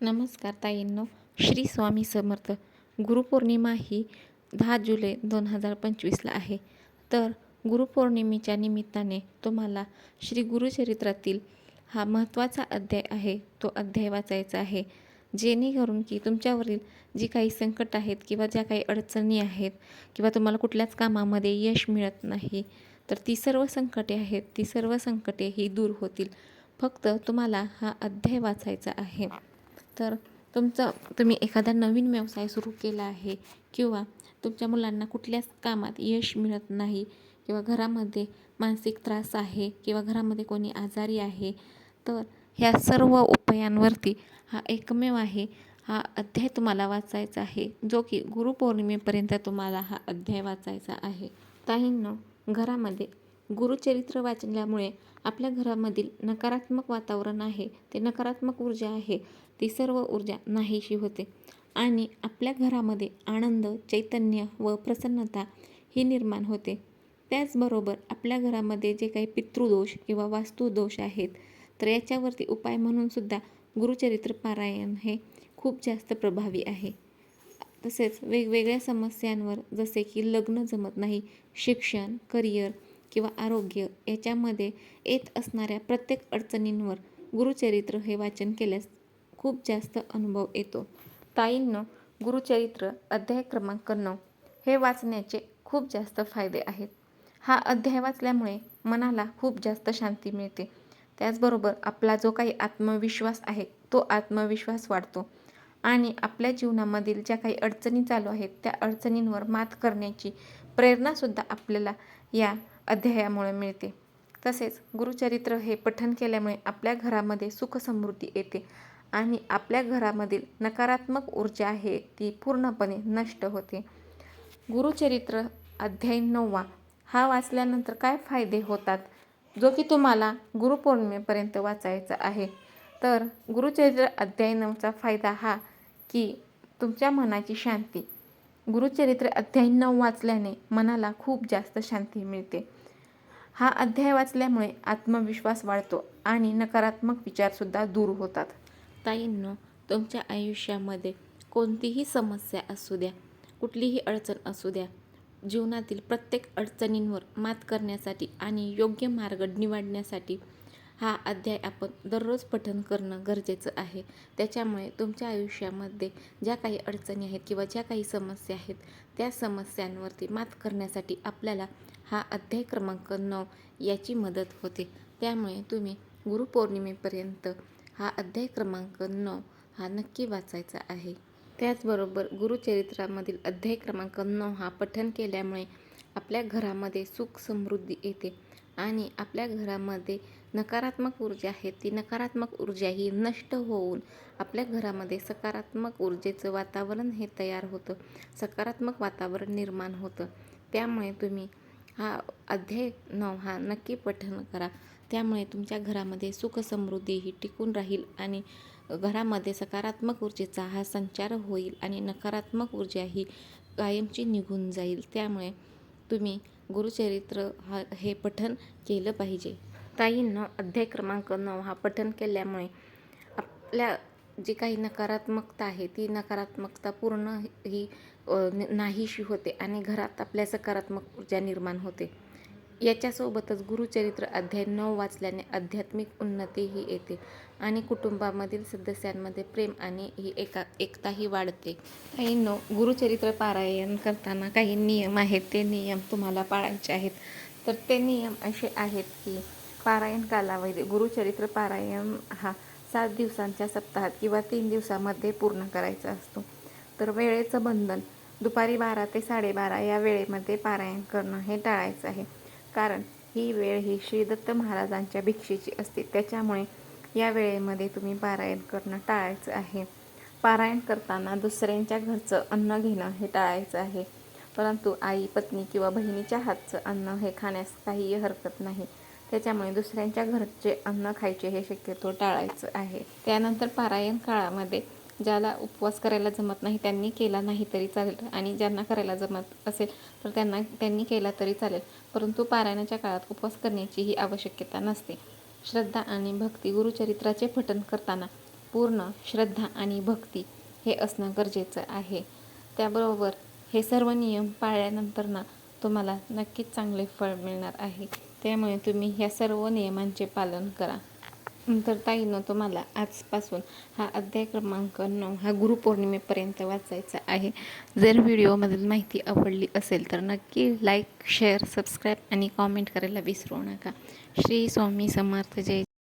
नमस्कार ताईंनो श्री स्वामी समर्थ. गुरुपौर्णिमा ही दहा जुलै दोन हजार पंचवीसला आहे. तर गुरुपौर्णिमेच्या निमित्ताने तुम्हाला श्री गुरुचरित्रातील हा महत्त्वाचा अध्याय आहे तो अध्याय वाचायचा आहे. जेणेकरून की तुमच्यावरील जी काही संकट आहेत किंवा ज्या काही अडचणी आहेत किंवा तुम्हाला कुठल्याच कामामध्ये यश मिळत नाही तर ती सर्व संकटे आहेत ती सर्व संकटे ही दूर होतील. फक्त तुम्हाला हा अध्याय वाचायचा आहे. तर तुमचं तुम्ही एखादा नवीन व्यवसाय सुरू केला आहे किंवा तुमच्या मुलांना कुठल्याच कामात यश मिळत नाही किंवा घरामध्ये मानसिक त्रास आहे किंवा घरामध्ये कोणी आजारी आहे तर ह्या सर्व उपायांवरती हा एकमेव आहे हा अध्याय तुम्हाला वाचायचा आहे जो की गुरुपौर्णिमेपर्यंत तुम्हाला हा अध्याय वाचायचा आहे. ताईंनो घरामध्ये गुरुचरित्र वाचल्यामुळे आपल्या घरामधील नकारात्मक वातावरण आहे ते नकारात्मक ऊर्जा आहे ती सर्व ऊर्जा नाहीशी होते. आणि आपल्या घरामध्ये आनंद चैतन्य व प्रसन्नता ही निर्माण होते. त्याचबरोबर आपल्या घरामध्ये जे काही पितृदोष किंवा वास्तुदोष आहेत तर याच्यावरती उपाय म्हणूनसुद्धा गुरुचरित्र पारायण हे खूप जास्त प्रभावी आहे. तसेच वेगवेगळ्या समस्यांवर जसे की लग्न जमत नाही शिक्षण करिअर किंवा आरोग्य याच्यामध्ये येत असणाऱ्या प्रत्येक अडचणींवर गुरुचरित्र हे वाचन केल्यास खूप जास्त अनुभव येतो. ताईंनो गुरुचरित्र अध्याय क्रमांक नऊ हे वाचण्याचे खूप जास्त फायदे आहेत. हा अध्याय वाचल्यामुळे मनाला खूप जास्त शांती मिळते. त्याचबरोबर आपला जो काही आत्मविश्वास आहे तो आत्मविश्वास वाढतो. आणि आपल्या जीवनामधील ज्या काही अडचणी चालू आहेत त्या अडचणींवर मात करण्याची प्रेरणासुद्धा आपल्याला या अध्यायामुळे मिळते. तसेच गुरुचरित्र हे पठन केल्यामुळे आपल्या घरामध्ये सुखसमृद्धी येते आणि आपल्या घरामधील नकारात्मक ऊर्जा आहे ती पूर्णपणे नष्ट होते. गुरुचरित्र अध्याय नववा हा वाचल्यानंतर काय फायदे होतात? जो की तुम्हाला गुरुपौर्णिमेपर्यंत वाचायचा आहे. तर गुरुचरित्र अध्याय नऊचा फायदा हा की तुमच्या मनाची शांती गुरुचरित्र अध्याय नऊ वाचल्याने मनाला खूप जास्त शांती मिळते. हा अध्याय वाचल्यामुळे आत्मविश्वास वाढतो आणि नकारात्मक विचारसुद्धा दूर होतात. ताईंनो तुमच्या आयुष्यामध्ये कोणतीही समस्या असू द्या कुठलीही अडचण असू द्या जीवनातील प्रत्येक अडचणींवर मात करण्यासाठी आणि योग्य मार्ग निवडण्यासाठी हा अध्याय आपण दररोज पठन करणं गरजेचं आहे. त्याच्यामुळे तुमच्या आयुष्यामध्ये ज्या काही अडचणी आहेत किंवा ज्या काही समस्या आहेत त्या समस्यांवरती मात करण्यासाठी आपल्याला हा अध्याय क्रमांक नऊ याची मदत होते. त्यामुळे तुम्ही गुरुपौर्णिमेपर्यंत हा अध्याय क्रमांक नऊ हा नक्की वाचायचा आहे. त्याचबरोबर गुरुचरित्रामधील अध्याय क्रमांक नऊ हा पठन केल्यामुळे आपल्या घरामध्ये सुख समृद्धी येते आणि आपल्या घरामध्ये नकारात्मक ऊर्जा आहे. ती नकारात्मक ऊर्जा ही नष्ट होऊन आपल्या घरामध्ये सकारात्मक ऊर्जेचं वातावरण हे तयार होतं. सकारात्मक वातावरण निर्माण होतं. त्यामुळे तुम्ही हा अध्याय नऊ हा नक्की पठन करा. त्यामुळे तुमच्या घरामध्ये सुख समृद्धी ही टिकून राहील आणि घरामध्ये सकारात्मक ऊर्जेचा हा संचार होईल आणि नकारात्मक ऊर्जा ही कायमची निघून जाईल. त्यामुळे तुम्ही गुरुचरित्र हा हे पठन केलं पाहिजे. ताईंनो अध्याय क्रमांक नऊ हा पठन केल्यामुळे आपल्या जी काही नकारात्मकता आहे ती नकारात्मकता पूर्ण ही नाहीशी होते आणि घरात आपल्या सकारात्मक ऊर्जा निर्माण होते. याच्यासोबतच गुरुचरित्र अध्याय नऊ वाचल्याने आध्यात्मिक उन्नतीही येते आणि कुटुंबामधील सदस्यांमध्ये प्रेम आणि ही एका एकताही वाढते. काही नो गुरुचरित्र पारायण करताना काही नियम आहेत. ते नियम तुम्हाला पाळायचे आहेत. तर ते नियम असे आहेत की पारायण कालावधी गुरुचरित्र पारायण हा सात दिवसांच्या सप्ताहात किंवा तीन दिवसामध्ये पूर्ण करायचा असतो. तर वेळेचं बंधन दुपारी बारा ते साडेबारा या वेळेमध्ये पारायण करणं हे टाळायचं आहे. कारण ही वेळ ही श्री दत्त महाराजांच्या भिक्षेची असते. त्याच्यामुळे या वेळेमध्ये तुम्ही पारायण करणं टाळायचं आहे. पारायण करताना दुसऱ्यांच्या घरचं अन्न घेणं हे टाळायचं आहे. परंतु आई पत्नी किंवा बहिणीच्या हातचं अन्न हे खाण्यास काहीही हरकत नाही. त्याच्यामुळे दुसऱ्यांच्या घरचे अन्न खायचे हे शक्यतो टाळायचं आहे. त्यानंतर पारायण काळामध्ये ज्याला उपवास करायला जमत नाही त्यांनी केला नाही तरी चालेल. आणि ज्यांना करायला जमत असेल तर त्यांना त्यांनी केला तरी चालेल. परंतु पारायणाच्या काळात उपवास करण्याची ही आवश्यकता नसते. श्रद्धा आणि भक्ती गुरुचरित्राचे पठन करताना पूर्ण श्रद्धा आणि भक्ती हे असणं गरजेचं आहे. त्याबरोबर हे सर्व नियम पाळल्यानंतर ना तुम्हाला नक्कीच चांगले फळ मिळणार आहे. त्यामुळे तुम्ही ह्या सर्व नियमांचे पालन करा. नंतर ताईनं तुम्हाला आजपासून हा अध्याय क्रमांक नऊ हा गुरुपौर्णिमेपर्यंत वाचायचा आहे. जर व्हिडिओमधील माहिती आवडली असेल तर नक्की लाईक शेअर सबस्क्राईब आणि कॉमेंट करायला विसरू नका. श्री स्वामी समर्थ जय